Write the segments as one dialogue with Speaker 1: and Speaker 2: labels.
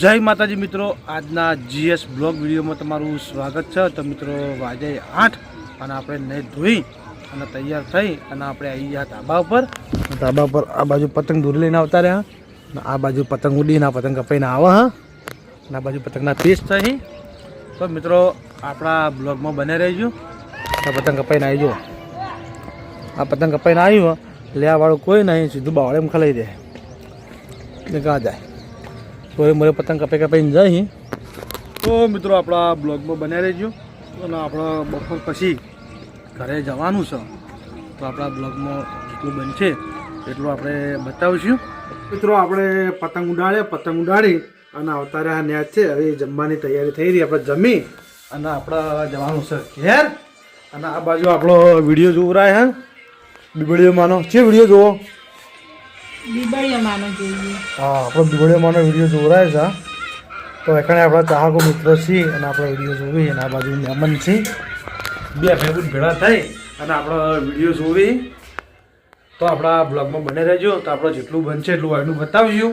Speaker 1: જય માતાજી મિત્રો, આજના જીએસ બ્લોગ વિડીયોમાં તમારું સ્વાગત છે. તો મિત્રો વાજે આઠ અને આપણે નહીં ધોઈ અને તૈયાર થઈ અને આપણે આવી ગયા ધાબા ઉપર. ધાબા ઉપર આ બાજુ પતંગ દૂરી લઈને આવતા રહ્યા. અને આ બાજુ પતંગ ઉડીને આ પતંગ કપાઈને આવે, હા. અને આ બાજુ પતંગના પીસ થઈ તો મિત્રો, આપણા બ્લોગમાં બને રહીજો. આ પતંગ કપાઈને આવી જુઓ. આ પતંગ કપાઈને આવ્યું લેવાવાળું કોઈ નહીં, સીધું બાવળેમ ખલાઈ દે. ને કાં જાય. તોય મને પતંગ કપે કપાઈને જાય તો મિત્રો આપણા બ્લોગમાં બન્યા રહેજો. અને આપણા બપોર પછી ઘરે જવાનું છે. તો આપણા બ્લોગમાં જેટલું બનશે, એટલું આપણે બતાવીશું. મિત્રો આપણે પતંગ ઉડાડે પતંગ ઉડાડી અને અવતારે આ ન્યાજ છે. હવે જમવાની તૈયારી થઈ રહી, આપણે જમી અને આપણા જવાનું છે ઘેર. અને આ બાજુ આપણો વીડિયો જોવરાય હે. માનો છે વીડિયો જોવો.
Speaker 2: બીબડીઓ માનો જોઈએ
Speaker 1: હા આપણો બીવડીઓમાંનો વીડિયો જોવરાય છે. તો એખાણે આપણા ચાહકો મિત્રો છીએ અને આપણે વીડિયો જોવી અને આ બાજુ મહેમાન છે બે ભેગું ભેળા થઈ અને આપણો વીડિયો જોવી. તો આપણા બ્લોગમાં બને રહેજો. તો આપણે જેટલું બનશે એટલું એનું બતાવજો.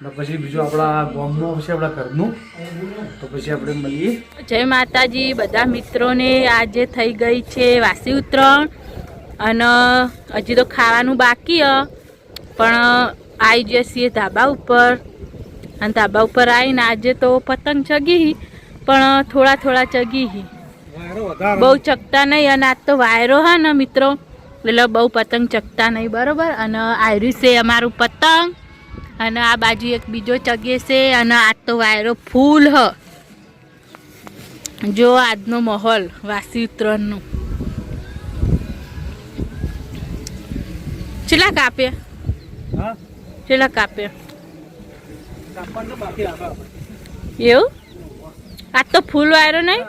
Speaker 1: અને પછી બીજું આપણા ગામનું છે આપણા ઘરનું. તો પછી આપણે મળીએ.
Speaker 2: જય માતાજી. બધા મિત્રોને આજે થઈ ગઈ છે વાસી ઉત્તરાયણ અને હજી તો ખાવાનું બાકી હ. પણ આવી જઈએ છીએ ધાબા ઉપર. અને ધાબા ઉપર આવીને આજે તો પતંગ ચગી પણ થોડા થોડા ચગી બહુ ચગતા નહીં અને આજ તો વાયરો હા ને મિત્રો. એટલે બહુ પતંગ ચગતા નહીં બરોબર? અને આયરું છે અમારું પતંગ. અને આ બાજુ એક બીજો ચગે છે અને આજ તો વાયરો ફૂલ હ. જો આજનો માહોલ વાસી ઉત્તરાયણનો. ચેલા કાપ્યા? કાપ્યા
Speaker 1: બાકી આપણા
Speaker 2: એવું આજ તો ફૂલ વાયરો નહીં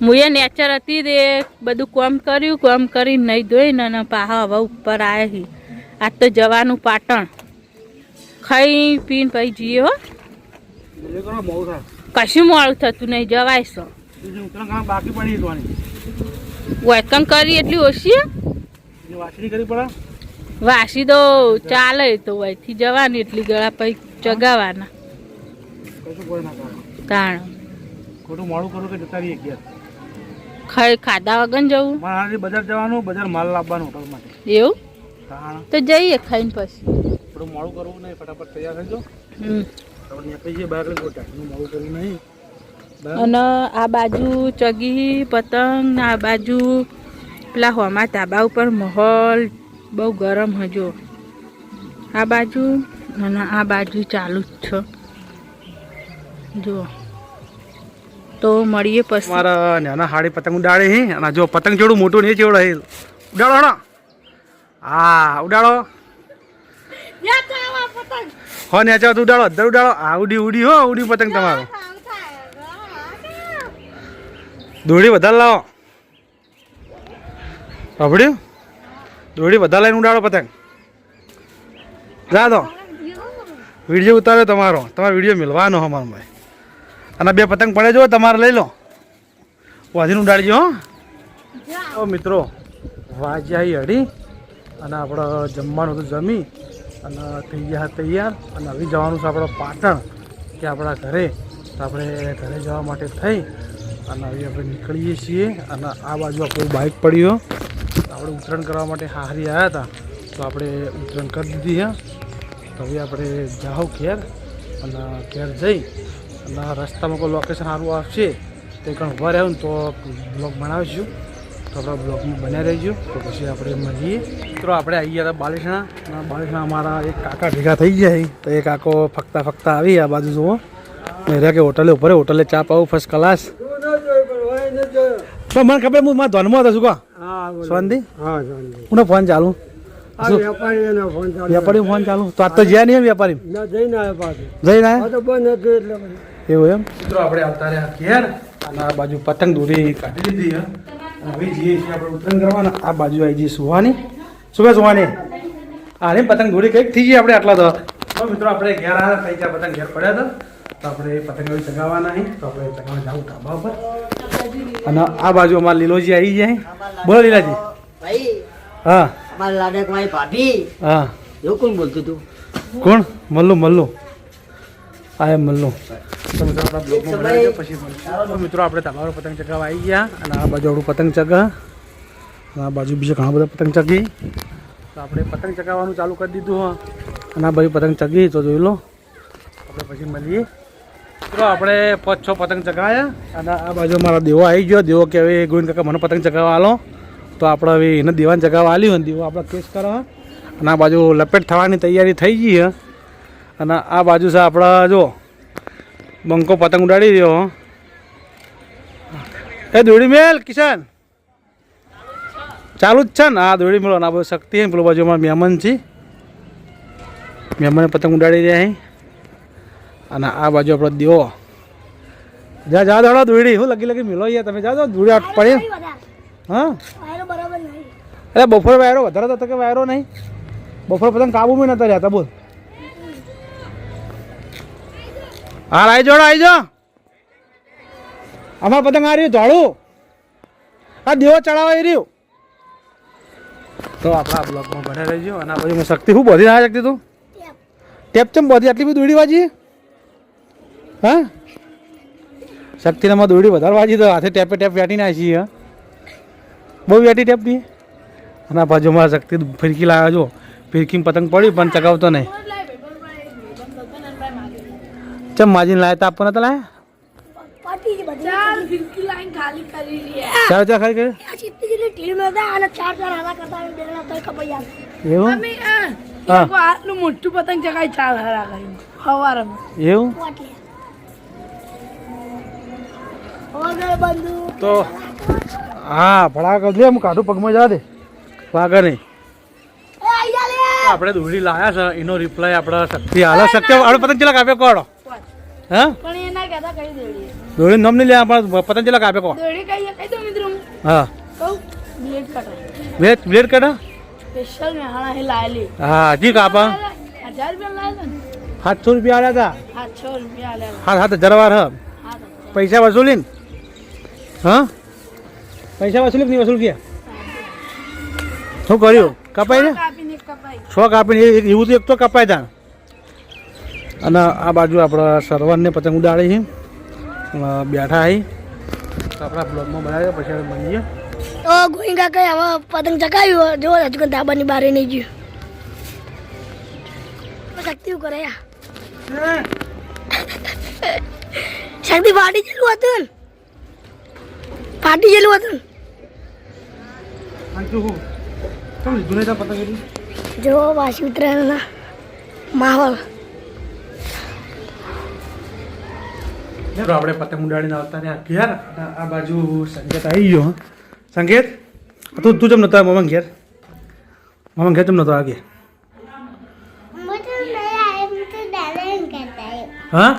Speaker 2: મુએ નેચર હતી તે બધું કોમ કર્યું કોમ કરીને નહીં ધોઈને અને પાહા હવે ઉપર આવ્યા આજ તો જવાનું પાટણ ખાઈ પીને પછી જઈએ હો કશું મોડું થતું નહીં જવાય છો
Speaker 1: બાકી પડી
Speaker 2: વેકમ કરી એટલી ઓછી
Speaker 1: વાસણી કરી પડે
Speaker 2: વાસી તો ચાલે તો અહીંથી જવાની એટલી ગળા પછી ચગાવવાના
Speaker 1: કશું કોઈ ના કરે
Speaker 2: તાણ.
Speaker 1: ખોટું મોડું કરું કે જતા રહીએ ઘેર?
Speaker 2: ખાઈ ખાધા વગર જવું?
Speaker 1: મારે બજાર જવાનું બજાર માલ લાવવાનું હોટલ માટે.
Speaker 2: એવું?
Speaker 1: તાણ.
Speaker 2: તો જઈએ ખાઈને પછી.
Speaker 1: થોડું મોડું કરવું નહીં ફટાફટ તૈયાર થઈ
Speaker 2: હમ.
Speaker 1: આપણે નીકળી જઈએ બહાર મોડું કરવું નહીં.
Speaker 2: અને આ બાજુ ચગી પતંગ આ બાજુ પેલા હોમા ધાબા ઉપર માહોલ બહુ ગરમ હજો આ બાજુ અને આ બાજુ ચાલુ જ છે. જુઓ તો મળીએ પછી.
Speaker 1: મારા નાના હાડી પતંગ ઉડાડે હે અને જો પતંગ જોડું મોટું નહીં જોડે હે. ઉડાડો હણો હા ઉડાડો. હો ને ચાલો ઉડાડો અધર ઉડાડો. આ ઉડી ઉડી હો ઉડી પતંગ તમારો. દોડી વધારે લાવો. સાંભળ્યું દોડી બધા લઈને ઉડાડો પતંગ. જા દો વીડિયો ઉતાર્યો તમારો. તમારો વીડિયો મિલવાનો અમારો ભાઈ. અને બે પતંગ પડે જો, તમારે લઈ લો. વાજીને ઉડાડજો હો. મિત્રો, વાજી આવી હડી અને આપણે જમવાનું તો જમી અને ગયા તૈયાર. અને હવે જવાનું છે આપણે પાટણ, કે આપણા ઘરે. તો આપણે ઘરે જવા માટે થઈ. અને હવે આપણે નીકળીએ છીએ. અને આ બાજુ આપણું બાઇક પડ્યું આપણે ઉત્તરાયણ કરવા માટે હારી આવ્યા હતા, તો આપણે ઉત્તરાયણ કરી દીધી હા. તો હવે આપણે જાઓ ઘેર અને ઘેર જઈ અને રસ્તામાં કોઈ લોકેશન સારું આવશે, તે કંઈ ઊભા રહ્યો ને તો બ્લોગ બનાવીશું. તો આપણા બ્લોગમાં બન્યા રહીશું તો પછી આપણે મળીએ મિત્રો, આપણે આવી ગયા હતા બાલેસણા અને બાલેસણા અમારા એક કાકા ભેગા થઈ ગયા તો એ કાકો ફક્તા ફક્તા આવી આ બાજુ જુઓ. રહ્યા કે હોટલે ઉપર હોટલે ચા પાવું ફર્સ્ટ ક્લાસ પણ મને ખબર, હું મારા ધનમાં હતા, શું કહો? શાંતિ હું ફોન ચાલુ? વેપારી ફોન ચાલુ તો આજ તો જ્યાં નહીં વેપારી? જઈને આવ્યા? એવું એમ? મિત્રો આપણે આવતા રહ્યા ઘેર અને આ બાજુ પતંગ દોરી કાઢી દીધી અને હવે જઈએ છીએ આપણે ઉત્તરાયણ કરવાના. આ બાજુ આવી જઈએ સુવાની. શું કહે સુવાની? હા ને પતંગ દોરી કંઈક થઈ ગઈ આપણે આટલા તો. તો મિત્રો આપણે ઘેર આવ્યા થઈ ગયા પતંગ ઘેર પડ્યા હતા. તો આપણે પતંગ ચગાવવાના નહીં તો આપણે ચગાવવા જાવું ધાબા ઉપર. અને આ બાજુ અમારા લીલોજી આવી જાય બોલો લીલાજી.
Speaker 3: ભાઈ
Speaker 1: હા.
Speaker 3: અમારા લાડક મારી ભાભી.
Speaker 1: હા.
Speaker 3: એવું કોણ બોલતું હતું?
Speaker 1: કોણ? મલ્લુ મલ્લુ. આ એમ મલ્લુ. મિત્રો આપણા બ્લોગમાં બનાવી પછી મિત્રો આપણે તમારો પતંગ ચગાવવા આવી ગયા અને આ બાજુ આપણું પતંગ ચગા અને આ બાજુ બીજા ઘણા બધા પતંગ ચગી. તો આપણે પતંગ ચગાવવાનું ચાલુ કરી દીધું હા. અને આ બાજુ પતંગ ચગી તો જોઈ લો. આપણે પછી મળીએ. મિત્રો, આપણે પાંચ છ પતંગ ચગાવ્યા અને આ બાજુ મારા દેવો આવી ગયો. દેવો કે હવે ગોવિંદ કાકા મને પતંગ ચગાવવા આલો. તો આપણે હવે એને દેવાને ચગાવવા આલ્યું અને દેવો આપણે કેસ કરવા અને આ બાજુ લપેટ થવાની તૈયારી થઈ ગઈ છે. અને આ બાજુ છે આપણા, જો, બંકો પતંગ ઉડાડી રહ્યો એ દોડી મેલ, કિશન. ચાલુ જ છે ને? આ દોડી મેળો આ બધું શક્તિ પેલો બાજુ અમારા મહેમાન છે. મહેમાને પતંગ ઉડાડી રહ્યા છે. અને આ બાજુ આપણો દીવો. જા જા દોડો દોડી હું લગી લગી મિલો યાર. તમે જા દો દોડી આટ પડે હા? અરે બપોર વાયરો વધારે તો હતો કે વાયરો નહીં? બપોર પતંગ કાબુમાં નતા રહેતા બોલ. હાલ આવી જોડો આવી જો અમાર પતંગ આ રહ્યું ધોળું આ દેવો ચડાવવા રહ્યું. તો આપણા બ્લોગમાં ભરે રહેજો. અને આ બાજુ શક્તિ શું બધી ના શક્તિ તું? ટેપ. ચમ બધી? આટલી બધી દોડી વાજી? હા? શક્તિનામાં દોરડી વધારે વાજી તો હાથે ટેપે ટેપ વેટી નાખી હા? બહુ વેટી ટેપની અને આ બાજુ શક્તિ ફિરકી લાવ્યો જો. ફિરકીમાં પતંગ પડી પણ ચગાવતો નહીં. ચમ માજીને લાયા તા આપવાના તો લાયા?
Speaker 3: ચાર ફિરકી લાઈન ખાલી કરી
Speaker 1: ચાર ચાર
Speaker 3: ચાર ચાર આવે
Speaker 1: એવું
Speaker 3: મોટું પતંગ ચાર હારા
Speaker 1: એવું? તો હા ભડાક લે હું કાઢું પગમાં જા દે. વાગે નહીં. આપણે દૂધી લાયા છે એનો રિપ્લાય આપણે શક્તિ હાલો શક્તિ આપણે પતંગ ચેલા કાપ્યો કોડો હા?
Speaker 3: દોડી
Speaker 1: નામ નહીં લે આપણે પતંગ ચેલા કાપ્યો કો
Speaker 3: દોડી કઈ કઈ દો મિત્રો?
Speaker 1: હા.
Speaker 3: બ્લેડ
Speaker 1: બ્લેડ કાઢા
Speaker 3: સ્પેશિયલ મેહાણા હે લાયેલી.
Speaker 1: હા જી કાપા?
Speaker 3: 1000 રૂપિયા લાયેલા ને?
Speaker 1: સાતસો રૂપિયા આલ્યા હતા
Speaker 3: 700 રૂપિયા આલેલા
Speaker 1: હા હા જરવાર હા.
Speaker 3: હા
Speaker 1: પૈસા વસૂલીને? હા? પૈસા વસૂલ કે નહીં વસૂલ ગયા શું કર્યું? કપાઈ ને છ? કાપીને એવું તો એક તો કપાય ત્યાં અને આ બાજુ આપણા સરવનને પતંગ ઉડાડે છે. બેઠા આવી તો આપણા બ્લોગમાં બનાવ્યા પછી બની ગયો
Speaker 3: તો ગોઈંગા કઈ હવે પતંગ ચકાવ્યું જો હજુ કોઈ ધાબાની બારે નહીં ગયું. શક્તિ કરે શક્તિ ફાટી જેલું હતું ને. ફાટી જેલું હતું ને
Speaker 1: અંચુ હું કેમ લીધું નહીં તાર પતંગ એટલું
Speaker 3: જો વાસી ઉત્તરાયણના માહોલ
Speaker 1: તો આપણે પતંગ ઉડાડીને આવતા રહ્યા ઘેર અને આ બાજુ સંકેત આવી ગયો હં. સંકેત તું તું ચમ નતો આવ્યો મમ્મી ઘેર મમ્મી ઘેર ચમ નતો આગે હા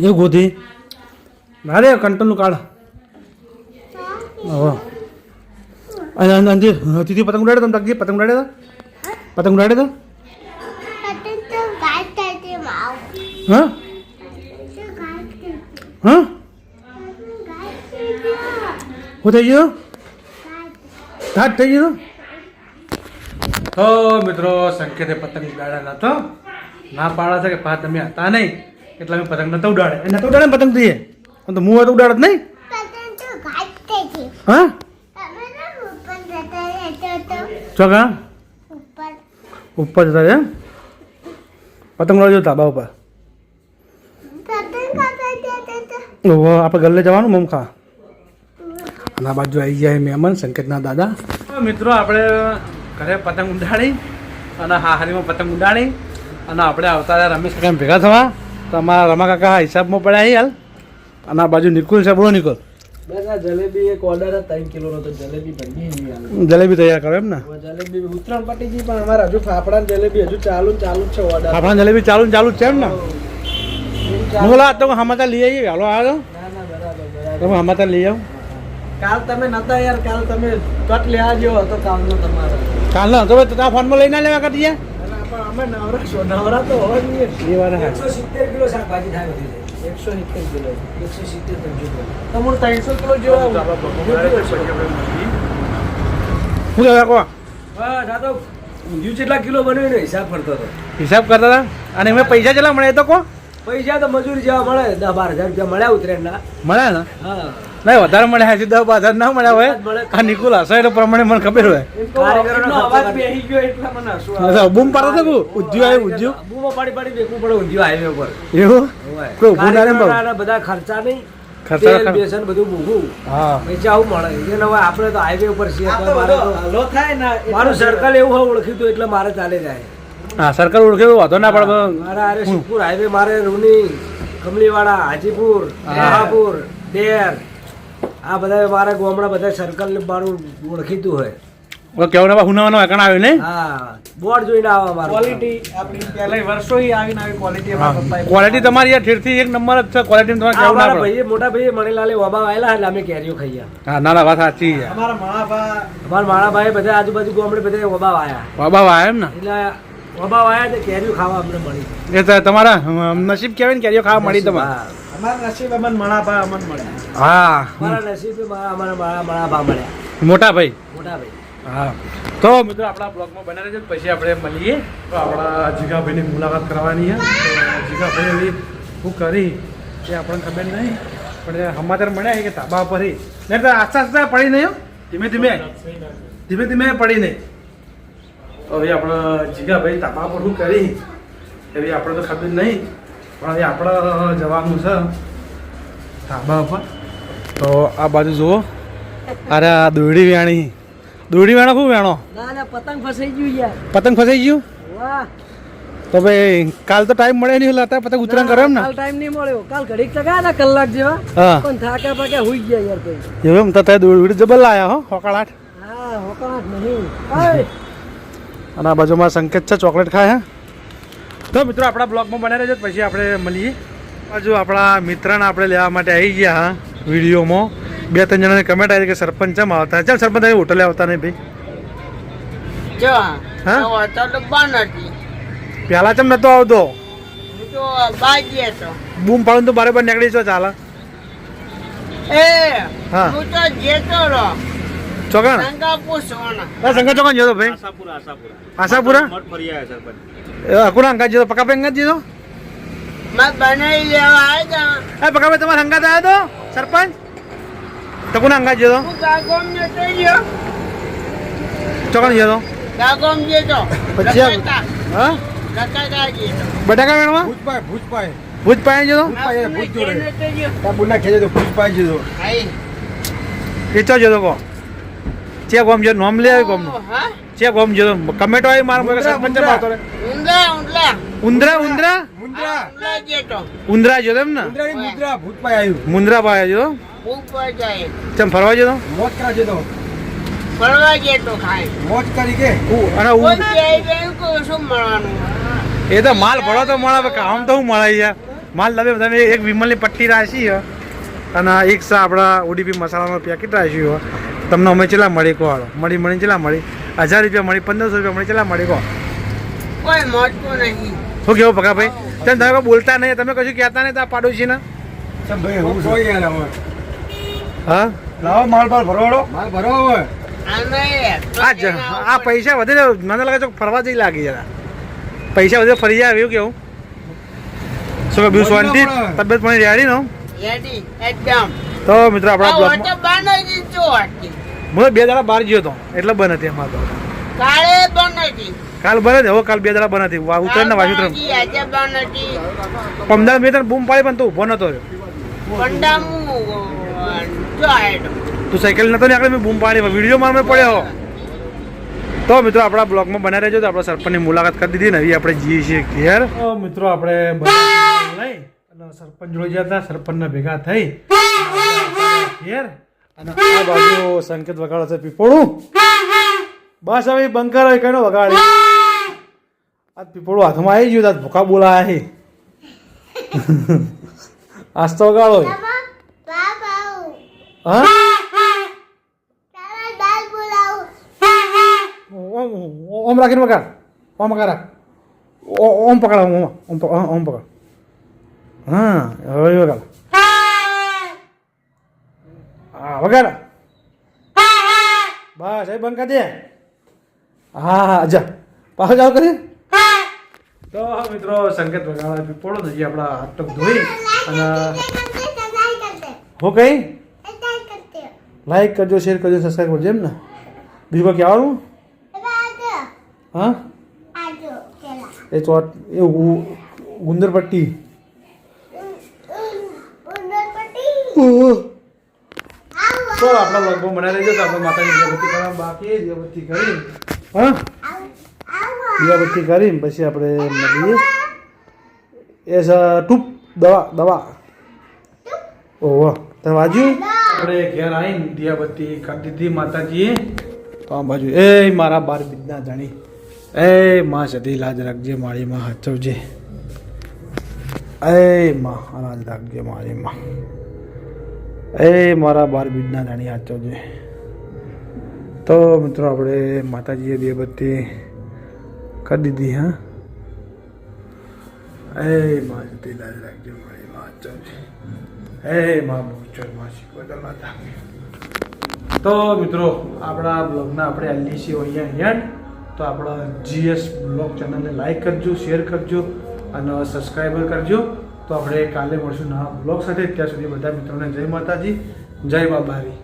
Speaker 1: એવું ગોધી ના રે કંટ્રોલનું કાઢ હવે અને અને અંજી તીથી પતંગ ઉડાડે તમે તકજી પતંગ ઉડાડે તો પતંગ ઉડાડે તો હા હા શું થઈ ગયું ઘાટ થઈ ગયું તો મિત્રો સંકેતે પતંગ ઉડાડ્યા નતો ના પાડે છે કે પા તમે હતા નહીં એટલે અમે પતંગ નતો ઉડાડે એ નતો ઉડાડે ને પતંગ થઈએ પણ તો મુ તો ઉડાડત નહીં? હા? ચોકા ઉપર જતા એમ? પતંગ ઉડાડજો ધાબા ઉપર. ઓહો, આપણે ગલ્લે જવાનું મમખા અને આ બાજુ આવી જાય મહેમાન, સંકેતના દાદા. મિત્રો, આપણે ઘરે પતંગ ઉડાડી અને હાહારીમાં પતંગ ઉડાડી અને આપણે આવતા રમી કાકા ભેગા થવા. તો અમારા રમા કાકા હિસાબમાં પડ્યા હાલ. અને આ બાજુ નિકુલ છે બોલો નિકુલ
Speaker 4: જલેબી એક ઓર્ડર ત્રણ કિલો નો તો જલેબી બની
Speaker 1: જલેબી તૈયાર કરો એમ ને?
Speaker 4: જલેબી ઉત્તરાયણ પટી ગઈ પણ અમારે હજુ ફાફડા જલેબી હજુ ચાલુ ચાલુ છે ઓર્ડર
Speaker 1: જલેબી ચાલુ ચાલુ છે એમ ને? બોલા તો હમાતા લઈ આવીએ હાલો આવ્યો તમે હમાતા લઈ આવો.
Speaker 4: કાલ તમે નતા યાર કાલ તમે કટ લેવા જેવો હતો કાલનો તમારો.
Speaker 1: કાલનો? તો ભાઈ તારા ફોનમાં લઈ ના લેવા
Speaker 4: અને આપણે અમે નવરા છો નવરા તો હોય
Speaker 1: એ
Speaker 4: સિત્તેર કિલો શાકભાજી થાય બધી એકસો સિત્તેર કિલો એકસો સિત્તેર તમને ત્રણસો કિલો જેવો
Speaker 1: શું કહેવાય કહો
Speaker 4: બસ ઊંધિયું કેટલા કિલો બન્યું ને હિસાબ કરતો હતો.
Speaker 1: હિસાબ કરતા હતા? અને એમાં પૈસા જેટલા મળ્યા તો કો?
Speaker 4: પૈસા તો મજૂરી જેવા મળે દસ બાર હજાર રૂપિયા મળ્યા ઉતરેના
Speaker 1: મળ્યા ને
Speaker 4: હા.
Speaker 1: નહીં વધારે મળે હજી દસ બાર હજાર ના મળ્યા હોય. આ નિકુલ હશે એટલે પ્રમાણે મને ખબર હોય.
Speaker 4: કારીગરોનો અવાજ બેસી ગયો એટલે મને હસવું આવે.
Speaker 1: અચ્છા, બૂમ પાડતો હતો કુ ઉદ્યું આવ્યું ઉદ્યું
Speaker 4: બૂમ પાડી પાડી વેચવું પડે ઊંધિયું હાઈવે ઉપર.
Speaker 1: એવું? કોઈ ઉભું ના
Speaker 4: બધા ખર્ચા નહીં.
Speaker 1: ખર્ચા
Speaker 4: બેસન બધું
Speaker 1: હા.
Speaker 4: પૈસા આવું મળે. હવે આપણે તો હાઈવે ઉપર છીએ તો મારે તો- મારું સર્કલ એવું ઓળખ્યું હતું એટલે મારે ચાલે જાય.
Speaker 1: હા સરકાર ઓળખે વાંધો ના પડે
Speaker 4: મારા આરે શિવપુર હાઈવે મારે રૂની કમલીવાડા હાજીપુર મહાપુર ડેર આ બધા મારા ગામડા બધા સર્કલ મારું ઓળખીતું હોય.
Speaker 1: હવે કેવું ના હુનાવાનો એકણ આવ્યો ને?
Speaker 4: હા બોર્ડ જોઈને આવા મારું
Speaker 5: ક્વોલિટી આપણી પહેલા વર્ષોથી આવીને આવી ક્વોલિટી અમારા
Speaker 1: ક્વોલિટી તમારી યાર ઠેરથી એક નંબર જ છે. ક્વોલિટી તમારે કેવું ના પડે.
Speaker 4: મોટા ભાઈએ મણીલાલે ઓબા આવેલા એટલે અમે કેરીઓ ખાઈએ.
Speaker 1: હા ના ના વાત સાચી છે.
Speaker 5: અમારા માણાભા
Speaker 4: અમારા માણા ભાઈ બધા આજુબાજુ ગામડે બધા ઓબા આયા
Speaker 1: બાબા આવ્યા એમ ને?
Speaker 4: એટલે ઓબા આવ્યા તો કેરીઓ ખાવા અમને મળી.
Speaker 1: એ તમારા નસીબ કહેવાય ને કેરીઓ ખાવા મળી તમારે.
Speaker 4: હા.
Speaker 5: નસીબ અમન મણાભા અમન મળ્યા.
Speaker 1: હા.
Speaker 4: મારા નસીબે મારા અમારા માણા માણા ભા મળ્યા.
Speaker 1: મોટા ભાઈ
Speaker 4: મોટા ભાઈ
Speaker 1: હા. તો મિત્રો આપણા બ્લોગમાં બનાવે છે પછી આપણે મળીએ. તો આપણા જીગાભાઈની મુલાકાત કરવાની છે. જીગાભાઈ હું શું કરી એ આપણને ખબર નહીં. પણ સમાચાર મળ્યા કે તાબા પર નહીં તો આસ્તે આસ્તે પડી નહીં. ધીમે ધીમે. ધીમે ધીમે પડી નહીં. તો હવે આપણા જીગાભાઈ તાબા પર શું કરી? એવી આપણે તો ખબર નહીં. પણ હવે આપણે જવાનું છે ધાબા ઉપર. તો આ બાજુ જુઓ. અરે આ દોરડી વેણી. દોરડી વેણો શું વેણો?
Speaker 3: પતંગ ફસાઈ ગયું યાર.
Speaker 1: પતંગ ફસાઈ ગયું? તો ભાઈ કાલ તો ટાઈમ મળે નહીં અત્યારે પતંગ ઉતરાણ કરે ને?
Speaker 3: કાલ ટાઈમ નહીં મળ્યો. કાલ ઘડીક ચગા હતા કલાક જેવા. પણ થાકા પાકા હોઈ ગયા યાર ભાઈ
Speaker 1: એમ? તો ત્યાં દોરડી જબલ લાયા હો હોકાળાટ.
Speaker 3: હા હોકાળાટ નહીં.
Speaker 1: અને આ બાજુમાં સંકેત છે ચોકલેટ ખાય હે? તો મિત્રો આપણા બ્લોગમાં બને રહેજો પછી આપણે મળીએ. બાજુ આપણા મિત્રને આપણે લેવા માટે આવી ગયા હા વિડીયોમાં. બે ત્રણ જણાને કમેન્ટ આવી કે સરપંચ ચમ આવતા? ચાલ સરપંચ અહીં હોટલે આવતા નહીં ભાઈ.
Speaker 6: પેલા
Speaker 1: હા?
Speaker 6: હોટલ તો બંધ હતી
Speaker 1: પહેલા ચમ નતો આવતો?
Speaker 6: હું તો બાજી હતો
Speaker 1: બૂમ પાડું તો બરાબર નીકળી છો ચાલે
Speaker 6: એ
Speaker 1: હા.
Speaker 6: હું તો જેતો રહો.
Speaker 1: ચોકણ
Speaker 6: ગંગાપુર સોના.
Speaker 1: આ ચોકણ જતો ભાઈ? આશાપુરા એ અકુરા અંગાત જતો પકા ભાઈ અંગાત જતો
Speaker 6: બનાવી લેવા આવ્યા
Speaker 1: એ પકા ભાઈ તમારા અંગાત આવ્યો તો સરપંચ? તકુના અંગાત જતો
Speaker 6: ચોકન જતો ગાગોમ જતો
Speaker 1: પછી હા?
Speaker 6: જતો
Speaker 1: બટાકા વેણવા?
Speaker 5: ભૂજપાઈ ભૂજપાઈ
Speaker 1: ભૂજ પાણી જતો
Speaker 6: ગયો.
Speaker 5: બાબુના ખેજે તો ભૂજપાઈ જતો
Speaker 6: આઈ.
Speaker 1: જીતો જતો કો. ચે ગોમ જો નોમ લે આવી ગોમ
Speaker 6: હા?
Speaker 1: ચે ગોમ જો કમેટો આવી મારા પર સરપંચ મારતો રે
Speaker 6: ઉંદરા
Speaker 1: ઉંદરા. ઉંદરા
Speaker 6: ઉંદરા.
Speaker 5: ઉંદરા?
Speaker 6: ઊંધા
Speaker 1: ઉંદરા. જો એમ ને?
Speaker 5: મુંદ્રાની મુદ્રા ભૂજપાઈ આવ્યું
Speaker 1: મુંદરા પાય જતો
Speaker 6: ભૂત પાય જાય.
Speaker 1: ચમ ફરવા જો
Speaker 5: મોજ કરા
Speaker 6: ફરવા જેટો ખાય.
Speaker 5: મોજ કરી કે?
Speaker 1: ઉ- અને ઉ-
Speaker 6: કોઈ જાય જાય કોઈ શું મળવાનું?
Speaker 1: એ તો માલ ભરો તો મળે કામ તો શું મળે યાર માલ લાવે તમે એક વિમલની પટ્ટી રાખી છે. અને એક સા આપણા ઓડીપી મસાલાનો પેકેટ રાખ્યું તમને અમે ચેલા મળી કહો હાલો. મળી મળી ચેલા મળી? હજાર રૂપિયા મળી પંદરસો રૂપિયા મળી ચેલા મળી કહો.
Speaker 6: કોઈ મળતું નહીં.
Speaker 1: શું કેવું ભગા ભાઈ તેમ તમે બોલતા નહીં તમે કશું કહેતા નહીં તો આ
Speaker 5: ચમ ભાઈ હું લાવો માલ પર ભરવાડો માલ ભરો હવે.
Speaker 1: આ જ- આ પૈસા વધે ને મને લાગે છે ફરવા જઈ લાગી જરા પૈસા વધે ફરી જાય એવું કેવું શું બીજું શાંતિ? તબિયત પાણી રેડી નો
Speaker 6: એકદમ.
Speaker 1: તો મિત્રો આપણા હું બે દાડા બહાર ગયો હતો એટલે બંધ હતી અમારે તો.
Speaker 6: કાલે બંધ હતી
Speaker 1: કાલ બંધ હવે કાલ બે દાડા બંધ હતી વા ઉતરણ ને
Speaker 6: બંધ
Speaker 1: પમદાર બે ત્રણ બૂમ પાડી પણ તું ઊભો નતો તું સાયકલ નતો ને આગળ મેં બૂમ પાડી વીડિયો માં મેં પડ્યો. તો મિત્રો આપણા બ્લોગમાં બના રહેજો તો આપણે સરપંચની મુલાકાત કરી દીધી ને હવે આપણે જઈએ છીએ ઘેર. મિત્રો આપણે લઈ અને સરપંચ જોડે ગયા હતા સરપંચના ભેગા થઈ. ઘેર અને આ બાજુ સંકેત વગાડે છે પીપોળું બસ હવે બંકર હોય કઈનો વગાડી આ પીપોળું હાથમાં આવી ગયું તાર ભૂકા બોલાયા છે આજ તો વગાડો હા ઓમ ઓમ રાખીને વગાડ ઓમ વગાડ રાખ ઓ- ઓમ પકડ ઓમ ઓમ પકડ હા, ઓમ પકડ હા હવે વગાડ હા વગાડ. બસ એ બંધ કરી દે. હા હા જા. પાછો જાવ કરી તો મિત્રો સંકેત વગાડવા પીપળો નજી આપણા હાથ પગ ધોઈ અને હું કઈ? લાઈક કરજો શેર કરજો સબસ્ક્રાઈબ કરજો એમ ને? બીજું કોઈ કહેવાનું? હા? એ ચોટ એ ગુંદરપટ્ટી ગુંદર પટ્ટી તો આપણા લગભગ બનાવી દેજો તો આપણે માતાજી દીવાબત્તી કરવા બાકી દીવાબત્તી કરી હા? દીવાબત્તી કરીને પછી આપણે મળીએ. એ સ ટૂપ દવા દવા. ઓહો, તમે વાજ્યું આપણે ઘેર આવીને દીવાબત્તી કરી દીધી માતાજીએ તો આ બાજુ, એ મારા બાર બીજના જાણી. એ માં સધી લાજ રાખજે મારી માં હાચવજે એ માં, અનાજ રાખજે મારી માં. એ મારા બાર બીજના જાણી હાચવજે તો મિત્રો આપણે માતાજીએ દીવાબત્તી કરી દીધી, હા? એ માં લાજ રાખજો, મારી હાચવજે એ માં બહુચરમાં શીખવતા માતા. તો મિત્રો, આપણા બ્લોગના આપણે એલડીસી અહીંયા અહીંયા તો આપણા જીએસ બ્લોગ ચેનલને લાઈક કરજો, શેર કરજો અને સબસ્ક્રાઈબર કરજો. તો આપણે કાલે મળશું નવા બ્લોગ સાથે. ત્યાં સુધી બધા મિત્રોને જય માતાજી, જય બાબારી.